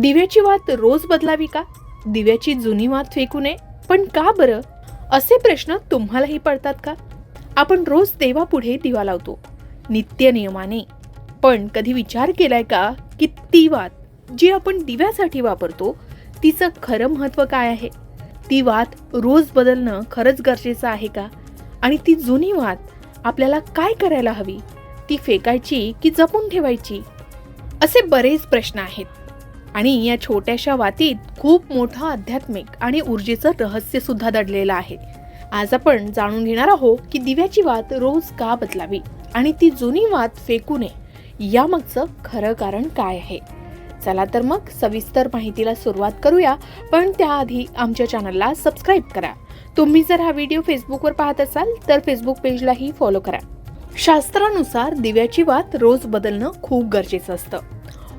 दिव्याची वात रोज बदलावी का? दिव्याची जुनी वात फेकू नये पण का बरं? असे प्रश्न तुम्हालाही पडतात का? आपण रोज देवापुढे दिवा लावतो नित्य नियमाने. पण कधी विचार केलाय का की ती वात जी आपण दिव्यासाठी वापरतो तिचं खरं महत्त्व काय आहे? ती वात रोज बदलणं खरंच गरजेचं आहे का? आणि ती जुनी वात आपल्याला काय करायला हवी? ती फेकायची की जपून ठेवायची? असे बरेच प्रश्न आहेत. आणि या छोट्याशा वातीत खूप मोठं आध्यात्मिक आणि ऊर्जेचं रहस्य सुद्धा दडलेलं आहे. आज आपण जाणून घेणार आहोत की दिव्याची वात रोज का बदलावी आणि ती जुनी वात फेकू नये यामागचं खरं कारण काय आहे? चला तर मग सविस्तर माहितीला सुरुवात करूया पण त्याआधी आमच्या चॅनलला सबस्क्राईब करा. तुम्ही जर हा व्हिडिओ फेसबुकवर पाहत असाल तर फेसबुक पेजलाही फॉलो करा. शास्त्रानुसार दिव्याची वात रोज बदलणं खूप गरजेचं असतं.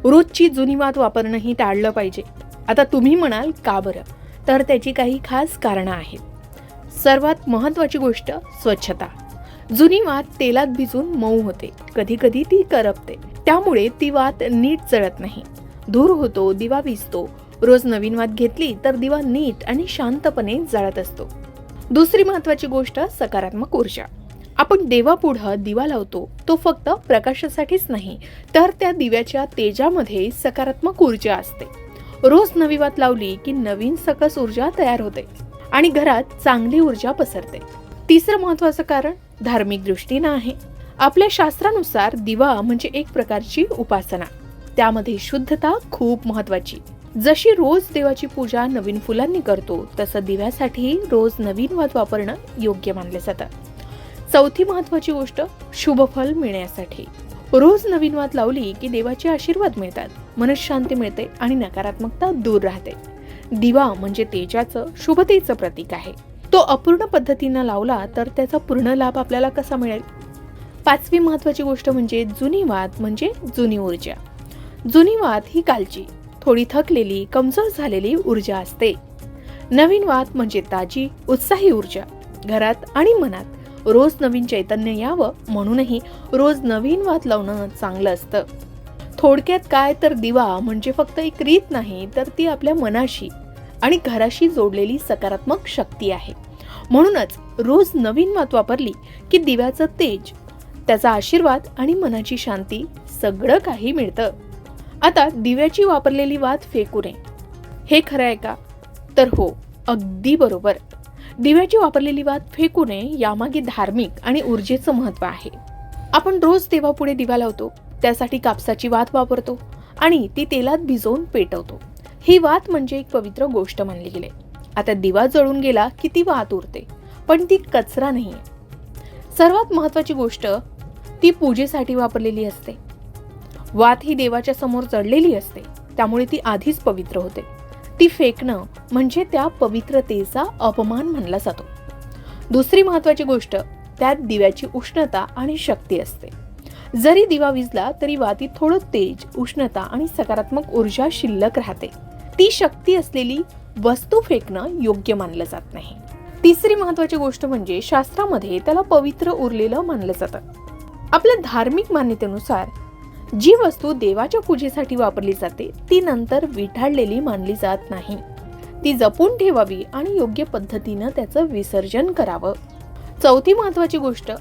रोजची जुनी वात वापरणंही टाळलं पाहिजे. आता तुम्ही म्हणाल का बरं? तर त्याची काही खास कारणं आहेत. सर्वात महत्त्वाची गोष्ट स्वच्छता. जुनी वात तेलात भिजून मऊ होते. कधी कधी ती करपते. त्यामुळे ती वात नीट जळत नाही. धूर होतो दिवा भिजतो रोज नवीन वात घेतली तर दिवा नीट आणि शांतपणे जळत असतो. दुसरी महत्वाची गोष्ट सकारात्मक ऊर्जा. आपण देवापुढं दिवा लावतो तो फक्त प्रकाशासाठीच नाही तर त्या दिव्याच्या तेजामध्ये सकारात्मक ऊर्जा असते. रोज नवी वात लावली की नवीन सकस ऊर्जा तयार होते आणि घरात चांगली ऊर्जा पसरते. तिसरं महत्वाचं कारण धार्मिक दृष्टीनं आहे. आपल्या शास्त्रानुसार दिवा म्हणजे एक प्रकारची उपासना. त्यामध्ये शुद्धता खूप महत्वाची जशी रोज देवाची पूजा नवीन फुलांनी करतो तसं दिव्यासाठी रोज नवीन वात वापरणं योग्य मानलं जातं. चौथी महत्वाची गोष्ट शुभफल मिळण्यासाठी. रोज नवीन वाद लावली की देवाचे आशीर्वाद मिळतात. मनशांती मिळते आणि नकारात्मकता दूर राहते. दिवा म्हणजे तेजाचं शुभतेचं प्रतीक आहे. तो अपूर्ण पद्धतीनं लावला तर त्याचा पूर्ण लाभ आपल्याला कसा मिळेल? पाचवी महत्वाची गोष्ट म्हणजे जुनी वाद म्हणजे जुनी ऊर्जा. जुनी वाद ही कालची थोडी थकलेली कमजोर झालेली ऊर्जा असते. नवीन वाद म्हणजे ताजी उत्साही ऊर्जा घरात आणि मनात. रोज नवीन चैतन्य यावं म्हणूनही रोज नवीन वात लावणं चांगलं असतं. थोडक्यात काय तर दिवा म्हणजे फक्त एक रीत नाही तर ती आपल्या मनाशी आणि घराशी जोडलेली सकारात्मक शक्ती आहे. म्हणूनच रोज नवीन वात वापरली की दिव्याचं तेज त्याचा आशीर्वाद आणि मनाची शांती सगळं काही मिळतं. आता दिव्याची वापरलेली वात फेकू नये. हे खरं आहे का? तर हो अगदी बरोबर. दिव्याची वापरलेली वात फेकू नये यामागे धार्मिक आणि ऊर्जेचं महत्त्व आहे. आपण रोज देवापुढे दिवा लावतो त्यासाठी कापसाची वात वापरतो आणि ती तेलात भिजवून पेटवतो. ही वात म्हणजे एक पवित्र गोष्ट मानली गेली. आता दिवा जळून गेला की ती वात उरते पण ती कचरा नाही सर्वात महत्वाची गोष्ट ती पूजेसाठी वापरलेली असते. वात ही देवाच्या समोर जळलेली असते त्यामुळे ती आधीच पवित्र होते. ती फेकणं म्हणजे त्या पवित्रतेचा अपमान मानला जातो. दुसरी महत्वाची गोष्ट त्यात दिव्याची उष्णता आणि शक्ती असते. जरी दिवा विजला तरी वातीत थोडं तेज उष्णता आणि सकारात्मक ऊर्जा शिल्लक राहते. ती शक्ती असलेली वस्तू फेकणं योग्य मानलं जात नाही. तिसरी महत्वाची गोष्ट म्हणजे शास्त्रामध्ये त्याला पवित्र उरलेलं मानलं जातं. आपल्या धार्मिक मान्यतेनुसार जी वस्तू देवाच्या पूजेसाठी वापरली जाते ती नंतर विठाळलेली मानली जात नाही. ती जपून ठेवावी आणि योग्य पद्धतीनं त्याचं विसर्जन करावं. चौथी महत्वाची गोष्ट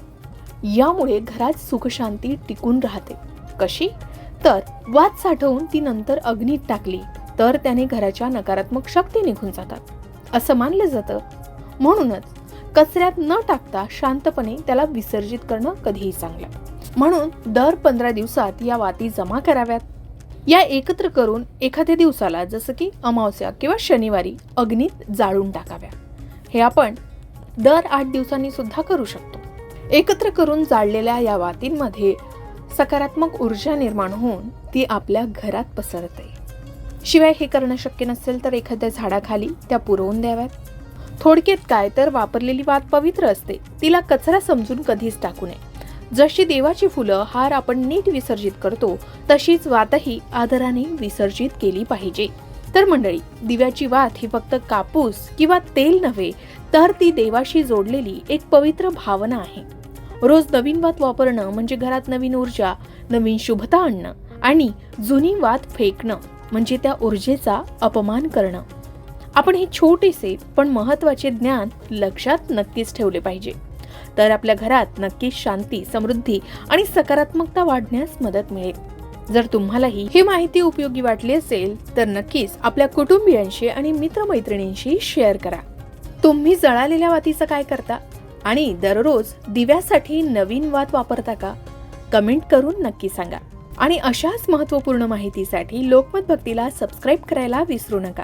यामुळे घरात सुखशांती टिकून राहते. कशी? तर वाद साठवून ती नंतर अग्नीत टाकली तर त्याने घराच्या नकारात्मक शक्ती निघून जातात. असं मानलं जातं. म्हणूनच कचऱ्यात न टाकता शांतपणे त्याला विसर्जित करणं कधीही चांगलं. म्हणून दर पंधरा दिवसात या वाती जमा कराव्यात. या एकत्र करून एखाद्या दिवसाला जसं की अमावस्या किंवा शनिवारी अग्नीत जाळून टाकाव्या. हे आपण दर आठ दिवसांनी सुद्धा करू शकतो. एकत्र करून जाळलेल्या या वातींमध्ये सकारात्मक ऊर्जा निर्माण होऊन ती आपल्या घरात पसरते. शिवाय हे करणं शक्य नसेल तर एखाद्या झाडाखाली त्या पुरवून द्याव्यात. थोडक्यात काय तर वापरलेली वात पवित्र असते तिला कचरा समजून कधीच टाकू नये. जशी देवाची फुलं हार आपण नीट विसर्जित करतो तशीच वातही आदराने विसर्जित केली पाहिजे. तर मंडळी दिव्याची वात ही फक्त कापूस किंवा तेल नव्हे तर ती देवाशी जोडलेली एक पवित्र भावना आहे. रोज नवीन वात वापरणं म्हणजे घरात नवीन ऊर्जा नवीन शुभता आणणं आणि जुनी वात फेकणं म्हणजे त्या ऊर्जेचा अपमान करणं. आपण हे छोटेसे पण महत्त्वाचे ज्ञान लक्षात नक्कीच ठेवले पाहिजे. तर आपल्या घरात नक्कीच शांती समृद्धी आणि सकारात्मकता वाढण्यास मदत मिळेल. जर तुम्हालाही ही माहिती उपयोगी वाटली असेल तर नक्कीच आपल्या कुटुंबियांशी आणि मित्रमैत्रिणींशी शेअर करा. तुम्ही जळालेल्या वातीचं काय करता? आणि दररोज दिव्यासाठी नवीन वात वापरता का? कमेंट करून नक्की सांगा. आणि अशाच महत्त्वपूर्ण माहितीसाठी लोकमत भक्तीला सबस्क्राईब करायला विसरू नका.